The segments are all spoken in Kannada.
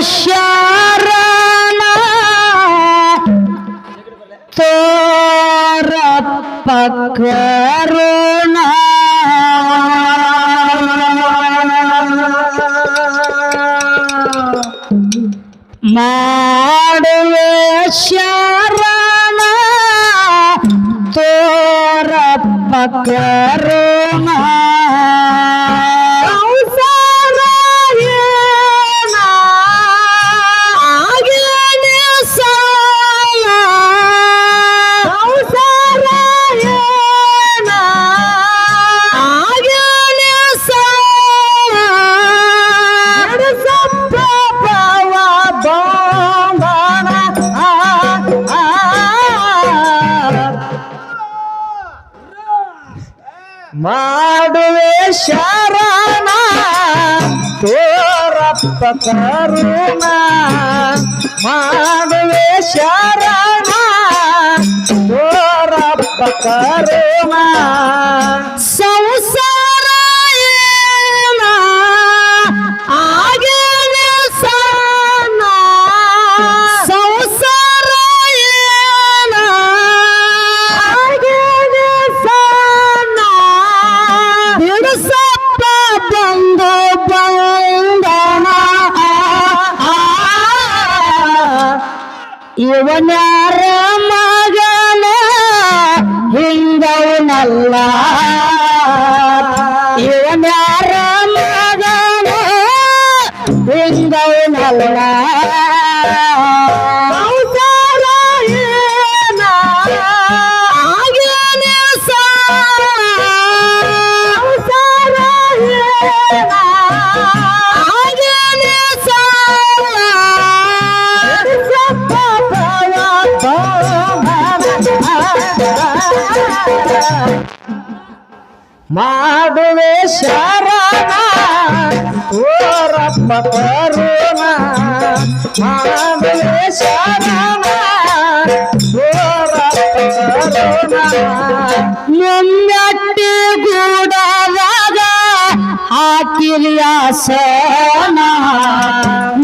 ಶರಣ ತೋರಪ್ಪ ಕರುಣ ಮಾಡುವೆ ಶರಣ ತೋರಪ್ಪ ಕರುಣ ಕರುಣ ಮಾಡುವೆ ಶರಣ ಇವನ್ಯಾರ ಮಾಡುವೆ ಶರಣ ಓರಪ್ಪ ಕರುಣ ಮಾಡುವೆ ಶರಣ ಓರಪ್ಪ ಕರುಣ ಮುಮ್ಮೆಟ್ಟಿ ಗೂಡದಾಗ ಹಾಕಿಲಿಯಾಸನ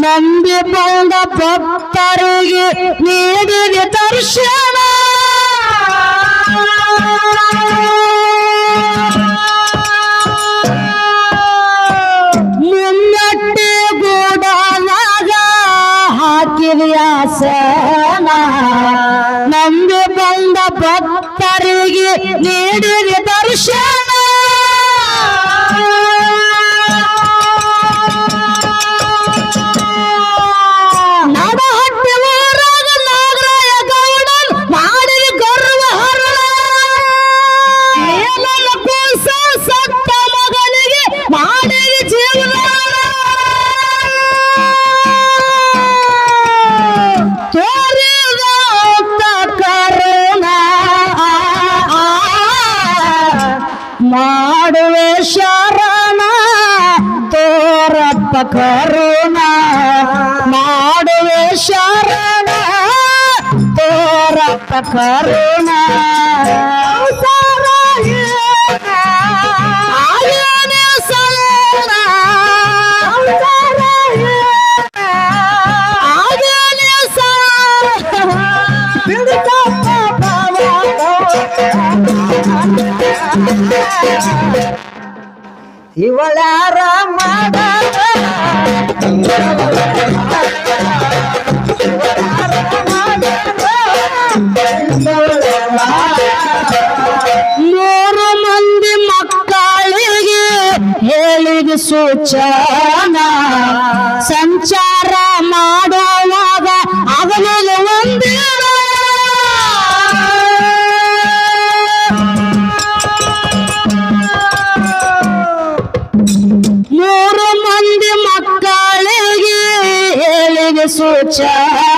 ನಂಬಿ ಬಂದ ಭಕ್ತರಿಗೆ ನೀಡಿದ ದರ್ಶನ ಹಾಕಿದ್ಯಾಸನ ನಂಬಿ ಬಂದ ಭಕ್ತರಿಗೆ ನೀಡಿದ ದರ್ಶನ. ತೋರಪ್ಪ ಕರುಣ ಮಾಡುವೆ ಶರಣ. ತೋರಪ್ಪ ಕರುಣ. ಆಗೇನೆ ಇವಳ್ಯಾರ ಮಾಡ ಮೂರು ಮಂದಿ ಮಕ್ಕಳಿಗೆ ಹೇಳಿದ ಸೂಚನಾ ಸಂಚಾರ ಮಾಡುವಾಗ ಹೇಳಿದ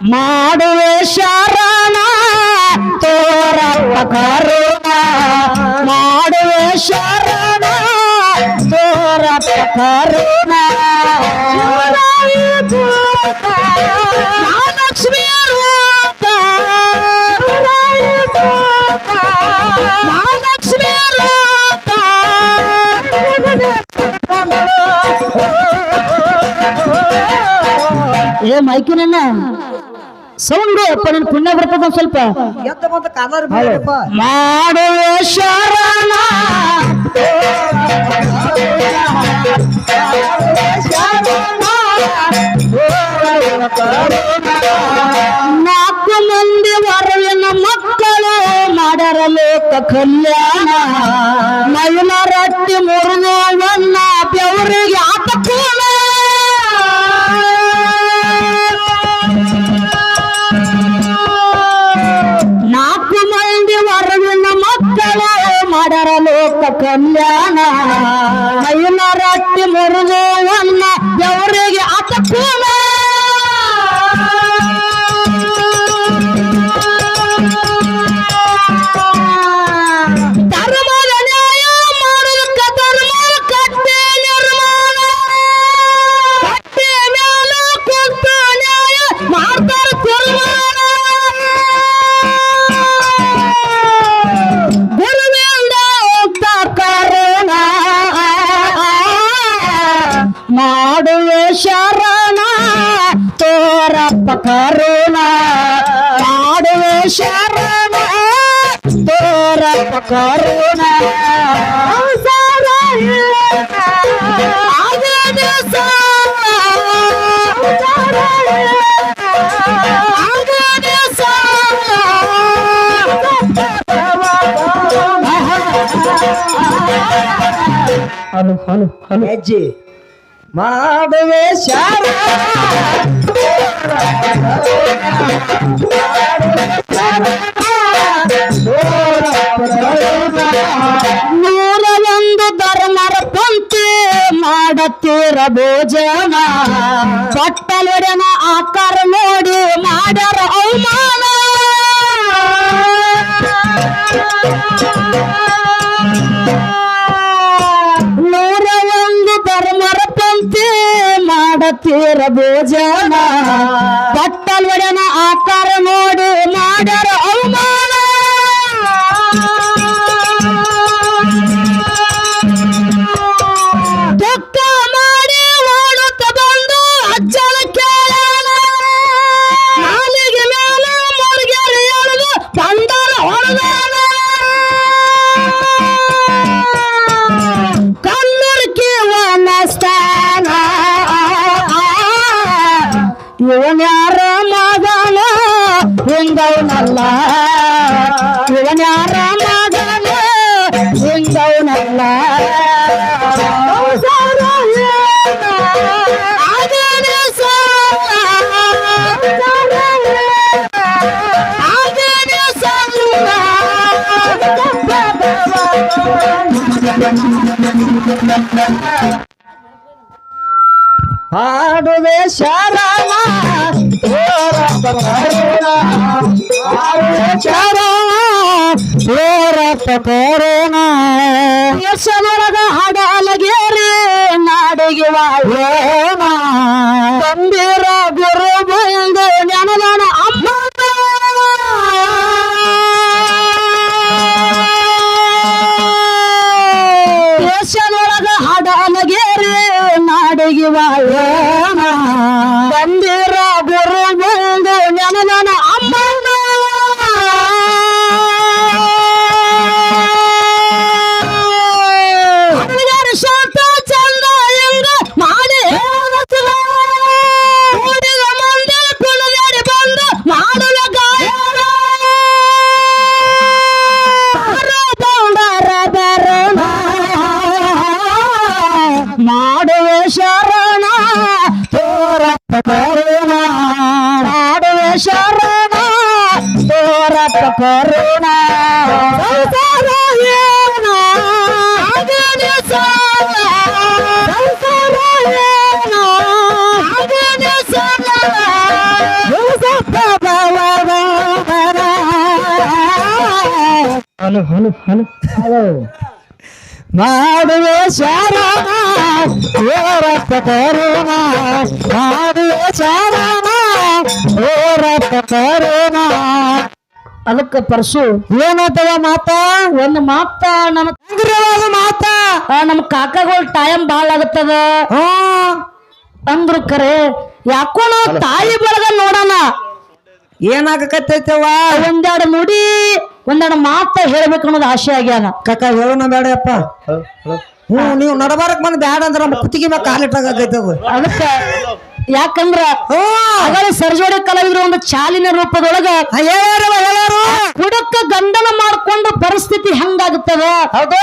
ಮಾಡುವೆ ಶರಣ ತೋರಪ್ಪ ಕರುಣ. ಮಾಡುವೆ ಶರಣ ತೋರಪ್ಪ ಕರುಣ. ಮಹಾಲಕ್ಷ್ಮಿ ರೂಪ ಮಹಾಲಕ್ಷ್ಮಿ ರೂಪ ಏ ಮೈಕಿನಣ್ಣ ಸೌಂಡು ಅಪ್ಪ ನನ್ ಪುಣ್ಯ ಬರ್ತದ ಸ್ವಲ್ಪ. ಎದ್ದ ಬಂದ ಕಾಲಾರ ಬೀಳಪ್ಪ. ಮಾಡುವೆ ಶರಣ. ನಾಲ್ಕು ಮಂದಿ ವರವಿನ ಮಕ್ಕಳು ಮಾಡರ ಲೋಕ ಕಲ್ಯಾಣ. ಮೈನ ರಟ್ಟಿ ಮುರಿದವನ್ನ ಬೆವರಿಗೆ ಆತ ನಾಲ್ಕು ಕಲ್ಯಾಣ. ಮೈನ ರಟ್ಟಿ ಆತ ಆತಕೋಣ ಧರ್ಮದ ಕರುಣ. Hello hello hello. ಹೆಜ್ಜೆ ಮಾಡುವೆ ಶಾರ ನೂರ ಒಂದು ಧರ್ಮರ ಪಂಕ್ತಿ ಮಾಡತ್ತೀರ ಭೋಜನ. ಪಟ್ಟಲೊಡನ ಆಕಾರ ನೋಡಿ ಮಾಡ್ಯಾರ ಅವಮಾನ. ನೂರ ಒಂದು ಧರ್ಮರ ಪಂಕ್ತಿ ಮಾಡತ್ತೀರ ಭೋಜನ. ಪಟ್ಟಲೊಡನ ಆಕಾರ ನೋಡಿ ಮಾಡ್ಯಾರ ಅವಮಾನ. ಇವನ್ಯಾರ ಮಗನ? ಹಿಂಗವನಲ್ಲ ಇವನ್ಯಾರ ಮಗನ? ಹಿಂಗವನಲ್ಲ ಸಂಸಾರ ಏನ ಆಗನೆ ಸಾಲ. ಮಾಡುವೆ ಶರಣ ಹಲೋ ಹಲೋ ಹಲೋ ಹಲೋ ಮಾಡುವೆ ಶಾರಣ ಓರಪ್ಪ ಕರುಣ ಮಾಡುವೆ ಶಾರಣ ಓರಪ್ಪ ಕರುಣ ಅದಕ್ಕ ಪರಸು ಏನಂತವ ಮಾತ? ಒಂದ್ ಮಾತ ನಮ್ಮ ಹೆಂಗ್ರವಾದ ಮಾತ? ಆ, ನಮ್ಮ ಕಾಕಾಗಳು ಟೈಮ್ ಬಾಳ ಆಗತ್ತದ. ಹಾ. ಅಂದ್ರು ಖರೆ ಯಾಕೋ ನಾವು ತಾಯಿ ಬಳಗ ನೋಡೋಣ ಏನಾಗಕತ್ತೈತವ ಒಂದೆರಡು ನುಡಿ ಒಂದೆರಡು ಮಾತ ಹೇಳ್ಬೇಕು ಅನ್ನೋದು ಆಸೆ ಆಗ್ಯಾನ. ಕಕ್ಕ ಹೇಳೋಣ ಬೇಡಪ್ಪ ಹ್ಞೂ ನೀವು ನಡಬಾರಕ್ ಬಂದ್ ಬ್ಯಾಡ ಅಂದ್ರೆ ನಮ್ಮ ಕುತ್ತಿಗೆ ಮ್ಯಾಗ ಕಾಲಿಟ್ಟಾಗೈತವ ಅದಕ್ಕ ಯಾಕಂದ್ರ ಹ್ಞೂ. ಅಗಲ ಸರ್ಜೋಡಿ ಕಲಾವಿದ್ರು ಒಂದು ಚಾಲಿನ ರೂಪದೊಳಗ ಹುಡುಕ ಗಂಡನ ಮಾಡ್ಕೊಂಡ ಪರಿಸ್ಥಿತಿ ಹೆಂಗಾಗುತ್ತದ? ಹೌದು.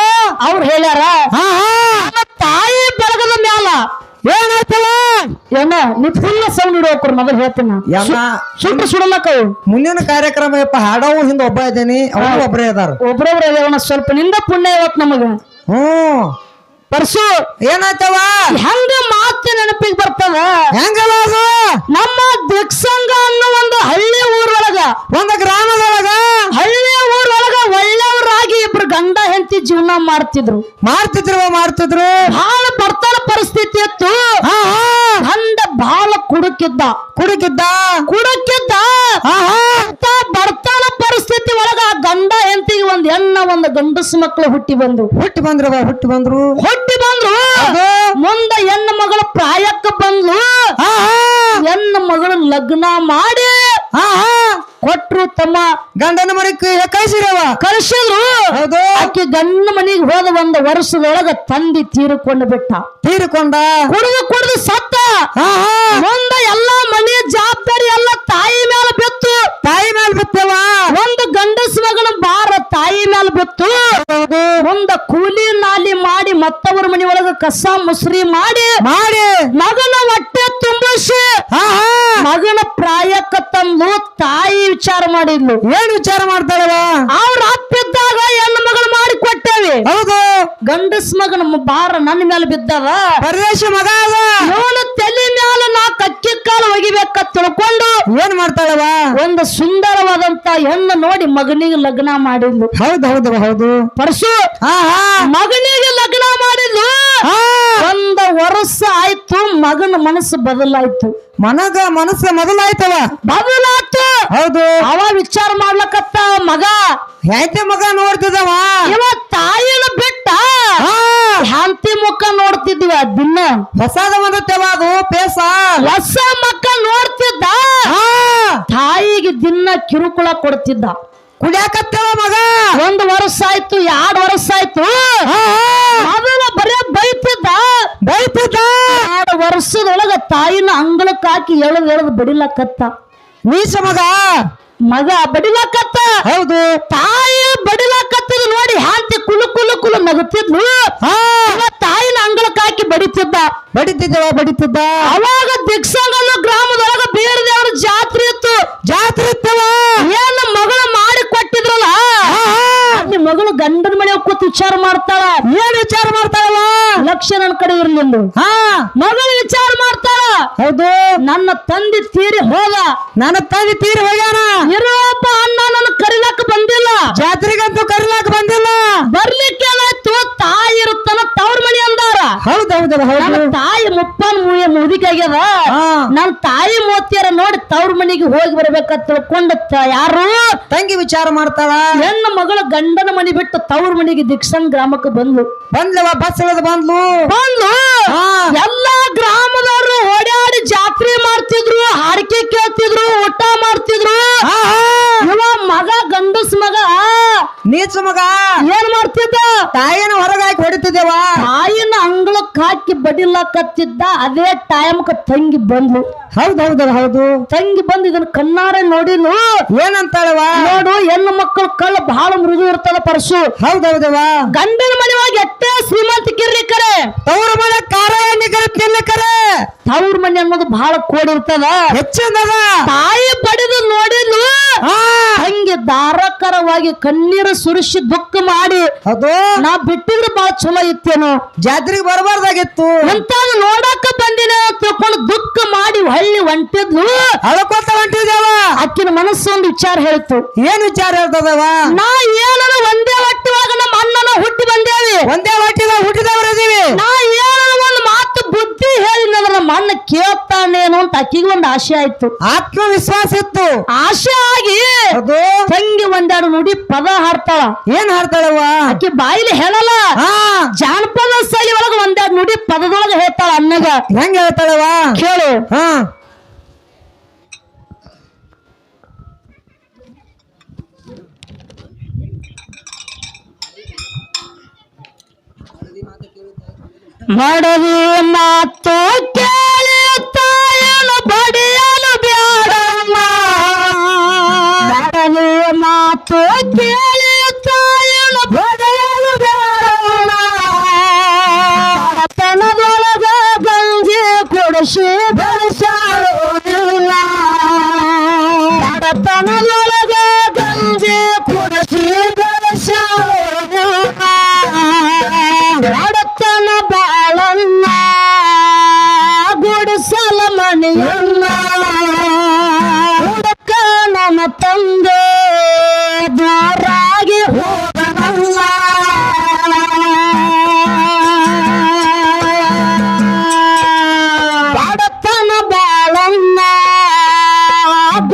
ಅವ್ರು ಹೇಳ್ಯಾರ ಹಾ ಹಾ. ನಮ್ಮ ತಾಯಿ ಬೆಳಗದ ಮ್ಯಾಲ ಏನಾಯ್ತವ ಏನ ನೀ ಫುಲ್ ಸೌಂಡ್ ಇಡೋಕ್ರು ಮೊದಲು ಹೇಳ್ತೀನಿ ಸುಟ್ಟು ಸುಡಲಕ್ಕವು ಮುಂದಿನ ಕಾರ್ಯಕ್ರಮ ಯಪ್ಪ ಹಾಡವು ಹಿಂದ ಒಬ್ಬ ಇದ್ದೀನಿ ಅವನು ಒಬ್ಬರೇ ಅದಾರ ಒಬ್ರೊಬ್ರ ಹೇಳೋಣ ಸ್ವಲ್ಪ ನಿಂದ ಪುಣ್ಯ ಇವತ್ ನಮಗ. ಹ್ಮ್ ಪರ್ಸು ಏನಾಯ್ತವ? ಹೆಂಗ ಮಾತು ನೆನಪಿಗೆ ಬರ್ತದ? ಹೆಂಗಲ್ಲ ಅದು? ನಮ್ಮ ದಿಕ್ಸಂಗ ಅನ್ನೋ ಒಂದು ಹಳ್ಳಿ ಊರೊಳಗ. ಒಂದು ಗ್ರಾಮದೊಳಗ? ಹಳ್ಳಿ ಊರೊಳಗ ಒಳ್ಳೆಯವರಾಗಿ ಇಬ್ರು ಗಂಡ ಹೆಂಡತಿ ಜೀವನ ಮಾಡ್ತಿದ್ರು. ಮಾಡ್ತಿದ್ರು ಮಾಡ್ತಿದ್ರು. ಹಾಳು ಬರ್ತಾರ ಪರಿಸ್ಥಿತಿ ಇತ್ತು. ಹಾ ಹಾ. ಕುಡುಕಿದ್ದ. ಕುಡುಕಿದ್ದ? ಕುಡುಕಿದ್ದ. ಬರ್ತಾನ ಪರಿಸ್ಥಿತಿ ಒಳಗ ಆ ಗಂಡ ಹೆಂಡತಿಗೆ ಒಂದ್ ಹೆಣ್ಣ ಒಂದು ಗಂಡಸು ಮಕ್ಕಳು ಹುಟ್ಟಿ ಬಂದು ಹುಟ್ಟಿ ಬಂದ್ರವ ಹುಟ್ಟಿ ಬಂದ್ರು. ಹುಟ್ಟಿ ಬಂದ್ರು. ಮುಂದ ಹೆಣ್ಣು ಮಗಳ ಪ್ರಾಯಕ್ಕ ಬಂದ್ಲು. ಆಹಾ. ಹೆಣ್ಣು ಮಗಳ ಲಗ್ನ ಮಾಡಿ. ಹಾ ಹಾ ಕೊಟ್ರು ತಮ್ಮ ಗಂಡನ ಮರಿ ಕಳಿಸಿರವ ಕಳಿಸಿದ್ರು. ಆಕೆ ಗಂಡ ಮನೆಗೆ ಹೋದ ಒಂದು ವರ್ಷದೊಳಗ ತಂದಿ ತೀರಿಕೊಂಡು ಬಿಟ್ಟ. ತೀರಿಕೊಂಡ. ಕುಡಿದು ಕುಡಿದು ಸತ್ತ. ಮುಂದ ಎಲ್ಲಾ ಮನೆ ಜವಾಬ್ದಾರಿ ಎಲ್ಲ ತಾಯಿ ಮೇಲೆ ಬಿತ್ತು. ತಾಯಿ ಮೇಲೆ ಬಿತ್ತವ? ಒಂದು ಗಂಡಸ ಮಗನ ಬಾರ ತಾಯಿ ಮೇಲೆ ಬಿತ್ತು. ಒಂದ ಕೂಲಿ ನಾಲಿ ಮಾಡಿ ಮತ್ತವರ ಮನೆ ಒಳಗ ಕಸ ಮುಸ್ರಿ ಮಾಡಿ ಮಾಡಿ. ಮಗನ ಹೊಟ್ಟೆ ತುಂಬಿಸಿ ಹಾ ಹಾ ಮಗನ ಪ್ರಾಯಕ್ಕ ತಂದು ತಾಯಿ ವಿಚಾರ ಮಾಡಿದ್ಲು. ಏನ್ ವಿಚಾರ ಮಾಡ್ತಾಳವ? ಅವ್ರ ಅಪ್ಪಿದ್ದಾಗ ಹೆಣ್ಣು ಮಗಳು ಮಾಡಿ ಕೊಟ್ಟೇವಿ. ಹೌದು. ಗಂಡಸ್ ಮಗನ ಬಾರ ನನ್ನ ಮೇಲೆ ಬಿದ್ದಾವ ಪರದೇಶ ಮಗ ಇವನ ತಲೆ ಮ್ಯಾಲ ನಾ ಕಕ್ಕಿ ಕಾಲು ಒಗಿಬೇಕ ತಿಳ್ಕೊಂಡು ಏನ್ ಮಾಡ್ತಾಳವ? ಒಂದು ಸುಂದರವಾದಂತ ಹೆಣ್ಣು ನೋಡಿ ಮಗನಿಗೆ ಲಗ್ನ ಮಾಡಿದ್ಲು. ಹೌದು ಹೌದು ಹೌದು. ಪರಸು ಮಗನಿಗೆ ಲಗ್ನ ಮಾಡಿದ್ಲು. ಮಗನ ಮನಸ್ಸು ಬದಲಾಯ್ತು. ಮನಗ ಮನಸ್ಸು ಮೊದಲಾಯ್ತವ? ಬದಲಾಯ್ತು. ಹೌದು. ಅವ ವಿಚಾರ ಮಾಡ್ಲಕತ್ತ ಮಗ. ಹೆಂಡತಿ ಮಗ ನೋಡ್ತಿದವ? ಇವ ತಾಯಿನ ಬಿಟ್ಟ. ಹಾ. ಶಾಂತಿ ಮುಖ ನೋಡ್ತಿದ್ವಿ ಅದನ್ನ ದಿನ. ಹೊಸದ ಬಂದತ್ತವ ಅದು ಪೇಸ. ಹೊಸ ಮಕ್ಕ ನೋಡ್ತಿದ್ದ. ಹಾ. ತಾಯಿಗೆ ದಿನ ಕಿರುಕುಳ ಕೊಡ್ತಿದ್ದ. ಕುಡಿಯಾಕತ್ತವ ಮಗ? ಒಂದು ವರ್ಷ ಆಯ್ತು ಎರಡ್ ವರ್ಷ ಆಯ್ತು. ಬರೇ ಬೈತಿದ್ದ. ಬೈತಿದ್ದ? ಎರಡು ವರ್ಷದೊಳಗ ತಾಯಿನ ಅಂಗಳಕ್ಕೆ ಹಾಕಿ ಎಳದ್ ಎಳದ್ ಬಡಿಲಕತ್ತ. ನೀಸ ಮಗ? ಮಗ ಬಡಿಲಕತ್ತ. ಹೌದು. ತಾಯಿ ಬಡಿಲಕತ್ತದ ನೋಡಿ ಹ್ಯಾಂತಿ ಕುಲು ಕುಲು ಕುಲು ನಗುತ್ತಿದ್ಲು. ತಾಯಿನ ಅಂಗಳಕ್ಕೆ ಹಾಕಿ ಬಡಿತಿದ್ದ. ಬಡಿತಿದ್ದವ ಬಡಿತಿದ್ದ ಅವಾಗ ದಿಕ್ಸಂಗಲ್ಲ ಗ್ರಾಮದೊಳಗ ಬೇರೆ ದೇವ್ರ ಜಾತ್ರೆ ಇತ್ತು ಜಾತ್ರೆ ಇತ್ತವ ಏನ್ ಮಗಳು ಮಾಡಿ ಕೊಟ್ಟಿದ್ರಲ್ಲ ಹಾ ಅಲ್ಲಿ ಮಗಳು ಗಂಡನ ಮನೆ ಕೂತ್ ವಿಚಾರ ಮಾಡ್ತಾಳ ಏನ್ ವಿಚಾರ ಮಾಡ್ತಾಳವ ಲಕ್ಷ ನನ್ನ ಕಡೆ ಇರಲಿಲ್ಲ ಹಾ. ಮಗಳು ವಿಚಾರ ಮಾಡ್ತಾಳ. ಹೌದು. ನನ್ನ ತಂದೆ ತೀರಿ ಹೋದ. ನನ್ನ ತಂದೆ ತೀರಿ ಹೋಗ್ಯಾನ. ಇರೋಪ ಅಣ್ಣ ಹೌದು ತಾಯಿ ಮುಪ್ಪನ್ ಮುದಿಕಾಗ್ಯದ ನನ್ ತಾಯಿ ಮೋತಿಯರ ನೋಡಿ ತವ್ರ ಮನೆಗೆ ಹೋಗಿ ಬರ್ಬೇಕಂತ ತಿಳ್ಕೊಂಡ ಯಾರು? ತಂಗಿ ವಿಚಾರ ಮಾಡ್ತಾಳ. ಹೆಣ್ಣು ಮಗಳ ಗಂಡನ ಮನೆ ಬಿಟ್ಟು ತವ್ರ ಮನೆಗೆ ದೀಕ್ಷನ್ ಗ್ರಾಮಕ್ಕೆ ಬಂದ್ಲು. ಬಂದ್ಲವ ಬಸ್ ಇಳಿದು ಬಂದ್ಲು. ಬಂದ್ಲು? ಹಾ. ಎಲ್ಲಾ ಗ್ರಾಮದವರು ಓಡಾಡಿ ಜಾತ್ರೆ ಮಾಡ್ತಿದ್ರು ಹಾಡಿಕೆ ಕೇಳ್ತಿದ್ರು ಊಟ ಮಾಡ್ತಿದ್ರು. ಮಗ ಗಂಡಸ್ ಮಗ. ನೀಚ ಮಗ. ಏನ್ ಮಾಡ್ತಿದ್ದ? ತಾಯಿನ ಹೊರಗಾಕಿ ಹಾಕಿ ಹೊಡಿತಿದ್ದೇವ. ತಾಯಿನ ಅಂಗಳಕ್ಕೆ ಹಾಕಿ ಬಡಿಲಾಕತ್ತಿದ್ದ ಅದೇ ಟೈಮ್ಕ ತಂಗಿ ಬಂದ್ಲು. ಹೌದ್ ಹೌದು ಹೌದು. ತಂಗಿ ಬಂದ್ ಇದನ್ನ ಕಣ್ಣಾರೆ ನೋಡಿನು ಏನಂತಾಳವ ನೋಡು ಹೆಣ್ಣು ಮಕ್ಕಳ ಕಳ್ಳ ಬಹಳ ಮೃದು ಇರ್ತದ ಪರಶು ಹೌದ್ ಹೌದವ ಗಂಡನ ಮನೆಯವಾಗಿ ಎತ್ತೇ ಶ್ರೀಮಂತ ಶ್ರೀಮಂತಿಕಿರ್ಲಿ ಕರೆ. ತವರು ಮನೆ ಕಾರ ಕರೆ. ತಿನ್ನಕರೆ ತವ್ರ ಮನೆ ಅನ್ನೋದು ಬಹಳ ಕೋಡಿರ್ತದ ಹೆಚ್ಚಿಂದದ ತಾಯಿ ಬಡಿದು ನೋಡಿದ್ಲು. ಹಂಗೆ ದಾರಕರವಾಗಿ ಧಾರಾಕರವಾಗಿ ಕಣ್ಣೀರು ಸುರಿಸಿ ದುಃಖ ಮಾಡಿ. ಅದು ನಾ ಬಿಟ್ಟಿದ್ರೆ ಬಹಳ ಚಲೋ ಇತ್ತೇನು. ಜಾತ್ರೆಗೆ ಬರಬಾರ್ದಾಗಿತ್ತು. ಅಂತ ನೋಡಕ್ಕ ಬಂದಿನ ತಿಳ್ಕೊಂಡು ದುಃಖ ಮಾಡಿ ಹಳ್ಳಿ ಹೊಂಟಿದ್ಲು. ಅದಕ್ಕೋತ ಹೊಂಟಿದೇವ ಅಕ್ಕಿನ ಮನಸ್ಸು ಒಂದು ವಿಚಾರ ಹೇಳ್ತು. ಏನ್ ವಿಚಾರ ಹೇಳ್ತದವ? ನಾ ಏನನ ಒಂದೇ ಹೊಟ್ಟಿವಾಗ ನಮ್ಮ ಅಣ್ಣನ ಹುಟ್ಟಿ ಬಂದೇವಿ. ಒಂದೇ ಹೊಟ್ಟಿದ ಹುಟ್ಟಿದವರದೀವಿ ನಾ ಏನನ ಒಂದು ಮಾತು ಬುದ್ಧಿ ಹೇಳಿದ್ರೆ ನಮ್ಮ ಅಣ್ಣ ಕೇಳ್ತಾನೇನೋ ಅಂತ ಅಕ್ಕಿಗೆ ಒಂದು ಆಶೆ ಆಯ್ತು. ಆತ್ಮವಿಶ್ವಾಸ ಇತ್ತು. ಆಶೆ ಆಗಿ ಅದು ತಂಗಿ ಒಂದೆರಡು ನುಡಿ ಪದ ಹಾಡ್ತಾಳ. ಏನ್ ಹಾಡ್ತಾಳವ್ವ? ಆಕಿ ಬಾಯಿಲಿ ಹೇಳಲ್ಲ. ಜಾನಪದ ಶೈಲಿ ಒಳಗ ಒಂದೆರಡು ನುಡಿ ಪದದೊಳಗ ಹೇಳ್ತಾಳ ಅನ್ನಗ ಹೆಂಗ್ ಹೇಳ್ತಾಳವ್ವ? ಕೇಳು. ಹಾ. ಮಾಡವಿ ಮಾತು ಕೇಳಿ ತಾಯನು ಬಡಿಯಲು ಬ್ಯಾಡಮ್ಮ ಮಾಡವಿ ಮಾತು ಕೇಳಿ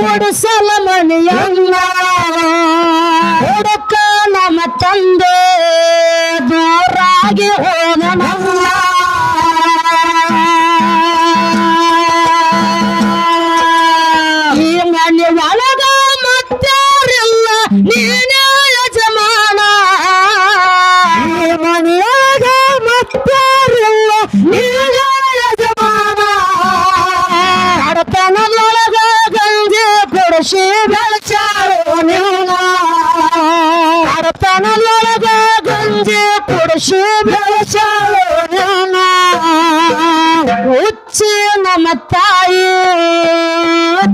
ಗುಡಿಸಲ ಮನೆಯಲ್ಲ ಹುಡುಕ ನಮ್ಮ ತಂದೆ ದೂರಾಗಿ ಹೋದನಲ್ಲ ನೀನ ಹುಚ್ಚಿ ನಮ್ಮ ತಾಯಿ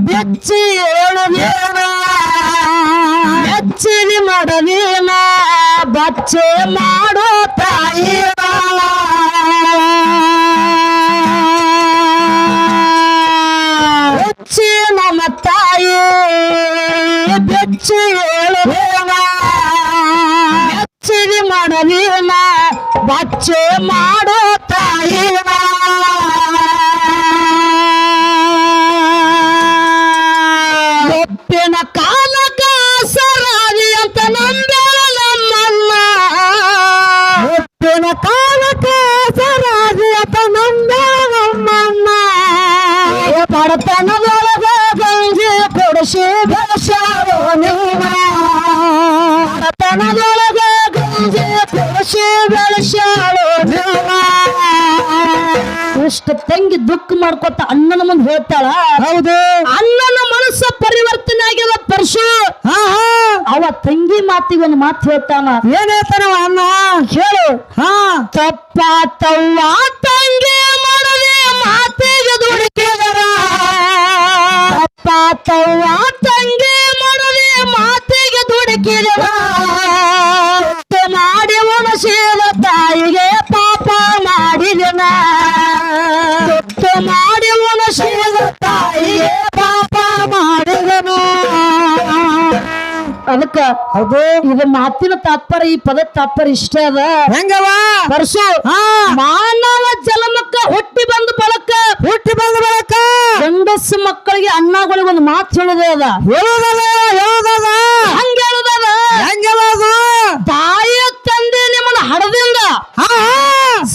ಬೆಚ್ಚಿ ಹೇಳದೇನ ಬೆಚ್ಚಿಲಿ ಮಾಡಲೇನ ಬಚ್ಚೆ ಮಾಡೋ ತಾಯಿ. ಹುಚ್ಚಿ ನಮ್ಮ ತಾಯಿ ಬೆಚ್ಚಿ ಬೆಚ್ಚಿಲಿ ಬಚ್ಚೆ ಮಾಡೋ ತಾಯಿನ. ಒಪ್ಪಿನ ಕಾಲಕ ಸರಾದಿ ಅಂತ ನಂಬೇಳ ನಮ್ಮನ್ನ ಒಪ್ಪಿನ ಕಾಲಕ ಸರಾದಿ ಅಂತ ನಂಬೇಳ ನಮ್ಮನ್ನ ಬಡತನದೊಳಗ ಇಷ್ಟ ತಂಗಿ ದುಃಖ ಮಾಡ್ಕೊತ ಅಣ್ಣನ ಮುಂದೆ ಹೇಳ್ತಾಳ ಹೌದು. ಅಣ್ಣನ ಮನಸ್ಸ ಪರಿವರ್ತನೆ ಆಗ್ಯದ ಪರಶು. ಅವ ತಂಗಿ ಮಾತಿಗೆ ಒಂದು ಮಾತು ಹೇಳ್ತಾನ ಏನ್ ಹೇಳ್ತಾನ ಅಣ್ಣ? ಹೇಳು ಹಾ. ತಪ್ಪಾತವ್ವ ತಂಗಿ ಹೌದು. ಇದು ಮಾತಿನ ತಾತ್ಪರ್ಯ ಈ ಪದ ತಾತ್ಪರ್ಯ ಇಷ್ಟ ಅದ. ಹೆಂಗವ ಪರಶು ಹಾ. ಮಾನವ ಜಲಮಕ್ಕ ಹುಟ್ಟಿ ಬಂದ ಬಳಕ. ಹುಟ್ಟಿ ಬಂದ ಬಳಕ. ಗಂಡಸು ಮಕ್ಕಳಿಗೆ ಅಣ್ಣಗಳಿಗೆ ಒಂದು ಮಾತು ಹೇಳುದೇ ಅದ. ಹೇಳುದದ ಹೇಳುದದ. ಹಂಗ ಹೇಳುದದ. ಹೆಂಗವ ಅದು ತಾಯಿ ತಂದೆ ನಿಮ್ಮನ್ನ ಹಡದಿಂದ.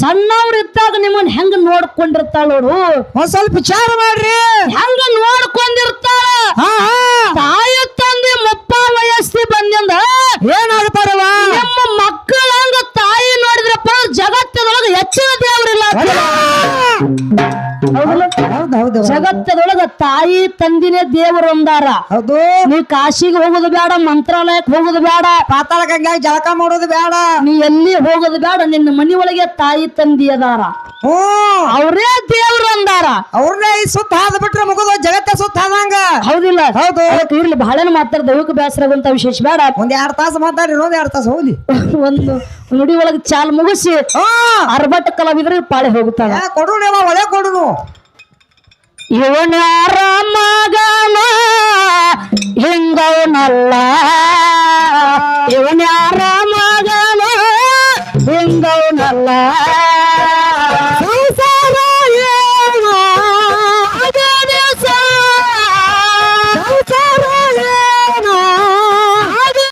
ಸಣ್ಣವ್ರು ಇದ್ದಾಗ ನಿಮ್ಮನ್ನ ಹೆಂಗ ನೋಡ್ಕೊಂಡಿರ್ತಾಳ ನೋಡು. ಒಂದ್ ಸ್ವಲ್ಪ ವಿಚಾರ ಮಾಡ್ರಿ. ಹೆಂಗ ನೋಡ್ಕೊಂಡಿರ್ತಾಳ ಹೌದು ತಾಯಿ ತಂದಿನೇ ದೇವರು ಅಂದಾರ. ಹೌದು. ನೀ ಕಾಶಿಗೆ ಹೋಗುದು ಬೇಡ ಮಂತ್ರಾಲಯಕ್ಕೆ ಹೋಗುದು ಬೇಡ. ಪಾತಾಳ ಗಂಗಾಗಿ ಜಳಕ ಮಾಡೋದು ಬೇಡ. ನೀ ಎಲ್ಲಿ ಹೋಗೋದು ಬೇಡ ನಿನ್ನ ಮನಿ ಒಳಗೆ ತಾಯಿ ತಂದಿ ಅದಾರ. ಹ್ಞೂ. ಅವರೇ ದೇವ್ರು ಅಂದಾರ. ಅವ್ರನ್ನೇ ಈ ಸುತ್ತ ಹಾದ್ ಬಿಟ್ರೆ ಮುಗಿದ ಜಗತ್ತ ಸುತ್ತ ಹಾದಂಗ. ಹೌದಿಲ್ಲ. ಹೌದು. ಅದಕ್ಕೆ ಇರ್ಲಿ ಬಹಳನ ಮಾತಾಡ ದೈವಕ್ಕೆ ಬೇಸರಗುಂತ ವಿಶೇಷ ಬೇಡ. ಒಂದ್ ಎರಡ್ ತಾಸು ಮಾತಾಡಿ ಇನ್ನೊಂದ್ ಎರಡ್ ತಾಸು ಹೌದಿ ಒಂದು ನುಡಿ ಒಳಗೆ ಚಾಲ್ ಮುಗಿಸಿ ಹಾ. ಅರ್ಬಟ್ ಕಲಾವಿದ್ರೆ ಪಾಳೆ ಹೋಗುತ್ತಾಳ ಕೊಡು ಒಳ್ಳೆ ಕೊಡುನು. ಇವನ್ಯಾರ ಮಗನ ಹಿಂಗವನಲ್ಲ? ಇವನ್ಯಾರ ಮಗನ ಹಿಂಗವನಲ್ಲ?